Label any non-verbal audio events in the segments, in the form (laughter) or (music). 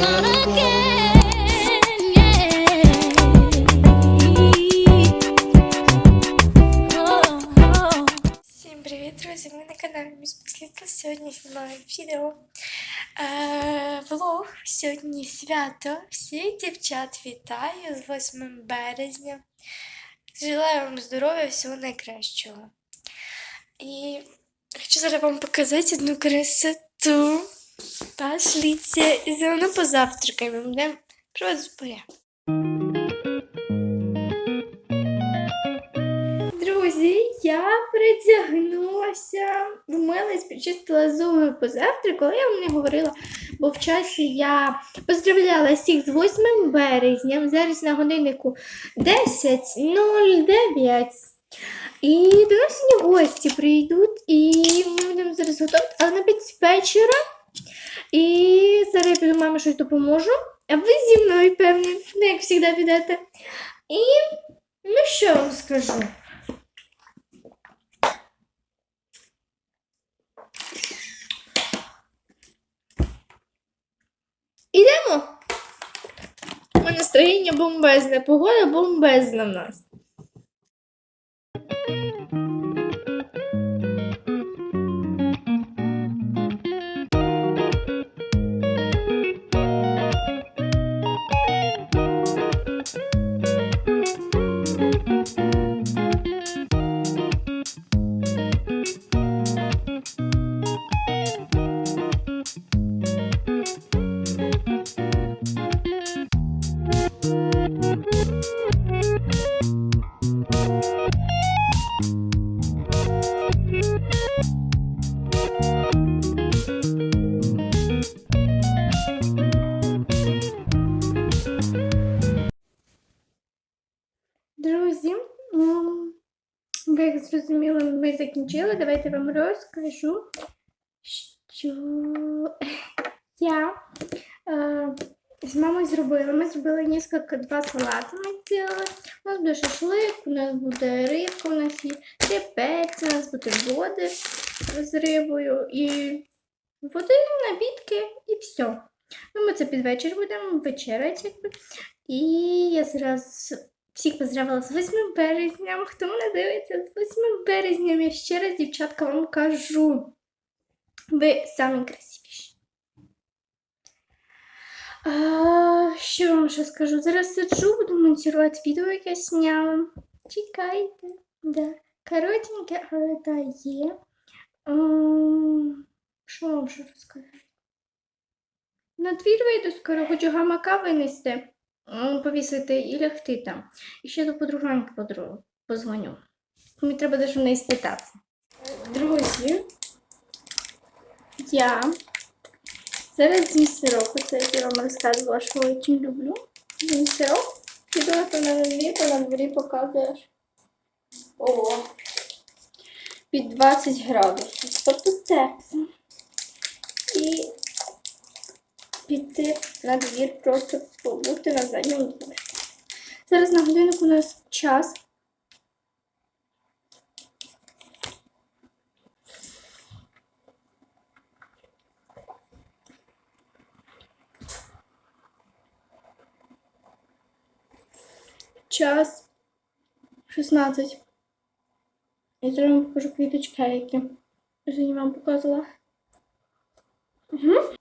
oh. Привіт, друзі! Ми на Послідка. Сьогодні знімаю відео. Е, влог. Сьогодні свято. Всіх дівчат вітаю з 8 березня. Желаю вам здоров'я, всього найкращого. І хочу зараз вам показати одну красоту. Пошліться. І заодно позавтракаємо. Будемо просто порядок. Друзі, я притягнулася, вмилась, причистила зуби позавтракала. Я вам не говорила, бо в часі я поздравляла всіх з 8 березня. Зараз на годиннику 10.09. І до нас сьогодні гості прийдуть, і ми будемо зараз готувати, але на 5 вечора. І зараз я піду мамі щось допоможу. А ви зі мною, певні, ну, як завжди підете. І ну що вам скажу? Ідемо. У мене настроєння бомбезне, погода бомбезна в нас. Як зрозуміли, ми закінчили. Давайте вам розкажу, що (laughs) я е, з мамою зробила. Ми зробили кілька два салати. Ми зробили. У нас буде шашлик, у нас буде рибка, у нас є репець, у нас буде води з рибою і води, набітки і все. Ну, ми це під вечір будемо вечеряти. І я зараз всіх поздравила з 8 березням. Хто мене дивиться з 8 березням, я ще раз, дівчатка, вам кажу. Ви самі красивіші. А, що вам ще скажу? Зараз сиджу, буду монтувати відео, яке зняла. Чекайте. Да. Коротеньке, але та є. Що вам ще розказати? На двір вийду скоро, хочу гамака винести. М, повісити і лягти там. І ще до подружаньки подру- позвоню. Мені треба даже в неї спитатися. Друзі, я зараз з'їм сироп, оце як я вам розказувала, що дуже люблю. З'їм сироп, піду то на двір, то на дворі показуєш. О, під 20 градусів, тобто тепло. І піти на двір, просто побути на задньому дворі. Зараз на годиннику у нас час. Час 16. Я зараз вам покажу квіточки, які я вам показувала. Угу.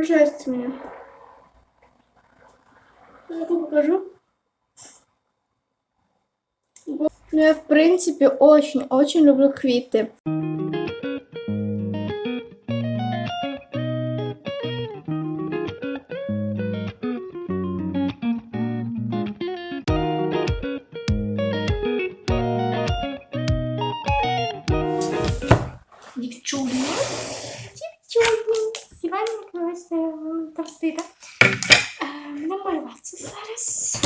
Обожаете меня. Я покажу. Ну, я, в принципе, очень-очень люблю квіти. Сівальник товстита. Намалюватися зараз.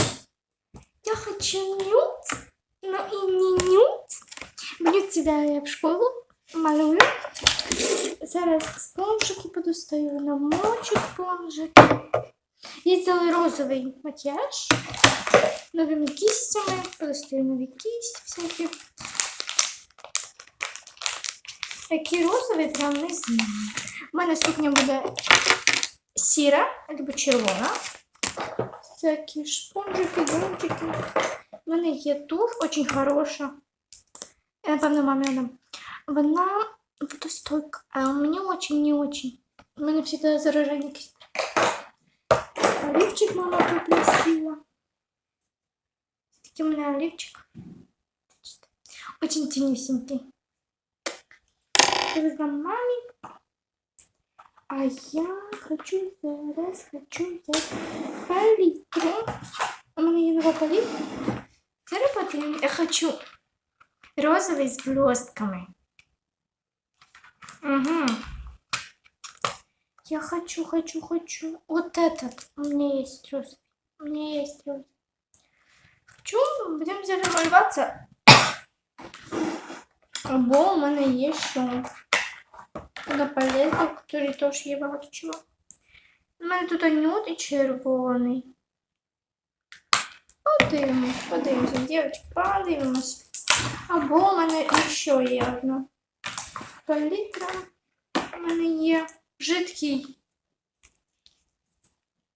Я хочу нюд, ну і не нюд. Нюд сідає в школу, малюю. Зараз спонжики подостаю, намочу спонжики. Цілий розовий макіяж. новими кістями, просто нові кісті всякі. Такі розові прям не знаю. У мене сукня буде сіра або червона. Такі шпонжики, гончики. У мене є туф, дуже хороша. Я, напевно, мамі дам. Вона водостойка, а у меня очень не очень. У меня всегда заражение кисти. Оливчик мама попросила. Такий у меня оливчик. Очень тенюсенький. Передам маме. А я хочу зараз, хочу взять палитру. У меня є нова палитра. Зараз подивимось. Я хочу розовый с блестками. Угу. Я хочу, хочу, хочу. Вот этот. У меня есть розовый. У меня есть розовый. Хочу, будем взяли малюватися. Або у мене є ще на палетах, які теж є багато чого. У мене тут нюд і червоний. Подивимось, подивимося, дівчатки, подивимось. Або у мене ще є одна палітра. У мене є жидкий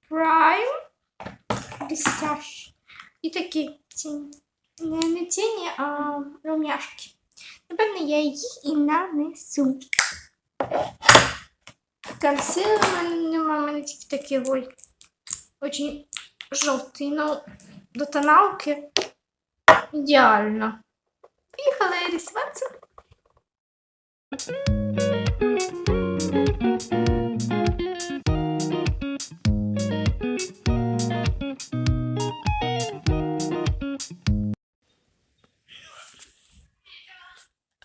прайм блестящий. І такі тіні. Не, не тіні, а румяшки. Напевно, я їх і нанесу. Консилер у мене тільки ой. Очень жовтий. Ну, до тоналки ідеально. Поїхали рисуватися.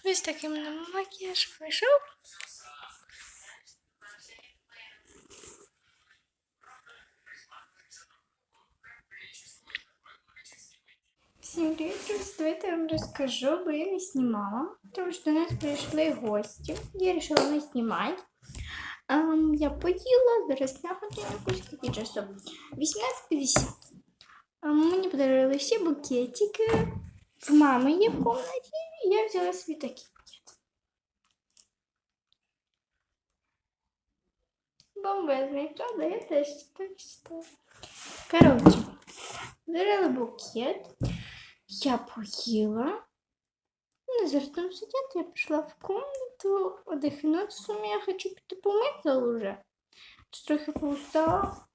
Ось такий мене макіяж вийшов. Всім привіт! Давайте я вам розкажу, бо я не знімала, тому що до нас прийшли гості. Я вирішила не знімати. Ем, я поїла, зараз на скільки часу? 18.50. Ем, мені подарували ще букетики. В мами є в кімнаті, і я взяла собі такий букет. Бомбезний, правда? Я теж так считаю. Коротше, взяла букет. Я поїла. Ну, зараз там сидять, я пішла в комнату отдихнути. В сумі я хочу піти помитися вже. Трохи поустала.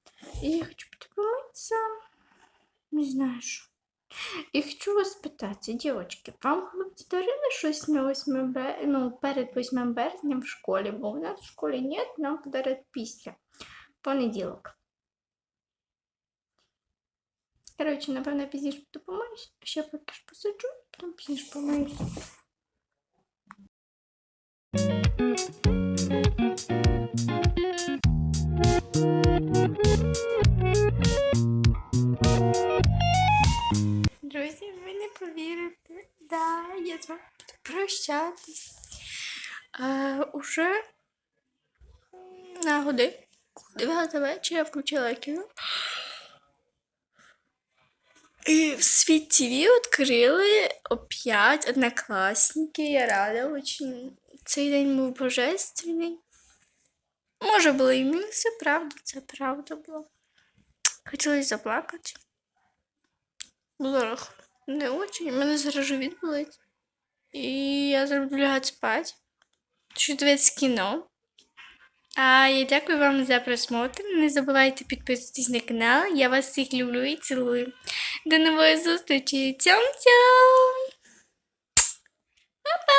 І я хочу піти помитися. Не знаю що. І хочу вас питати, дівчатки, вам хлопці дарили щось на 8 бер... ну, перед 8 березня в школі, бо у нас в школі нет, нам подарять після. Понеділок. Коротше, напевно, пізніше помиюсь. Ще поки ж посиджу, потім пізніше помиюсь. Друзі, ви не повірите. Да, я з вами буду прощатись. Уже на годину. 9 вечора я включила кіно. І в світ ТВ відкрили опять однокласники. Я рада очень. Цей день був божественний. Може було і мінуси, правда, це правда було. Хотілося заплакати. Було не очень. Мене зараз живіт. І я зараз лягати спати. Хочу дивитися кіно. А я дякую вам за просмотр. Не забувайте підписуватись на канал. Я вас всіх люблю і цілую. До нової зустрічі. Цьом-цьом! Па-па!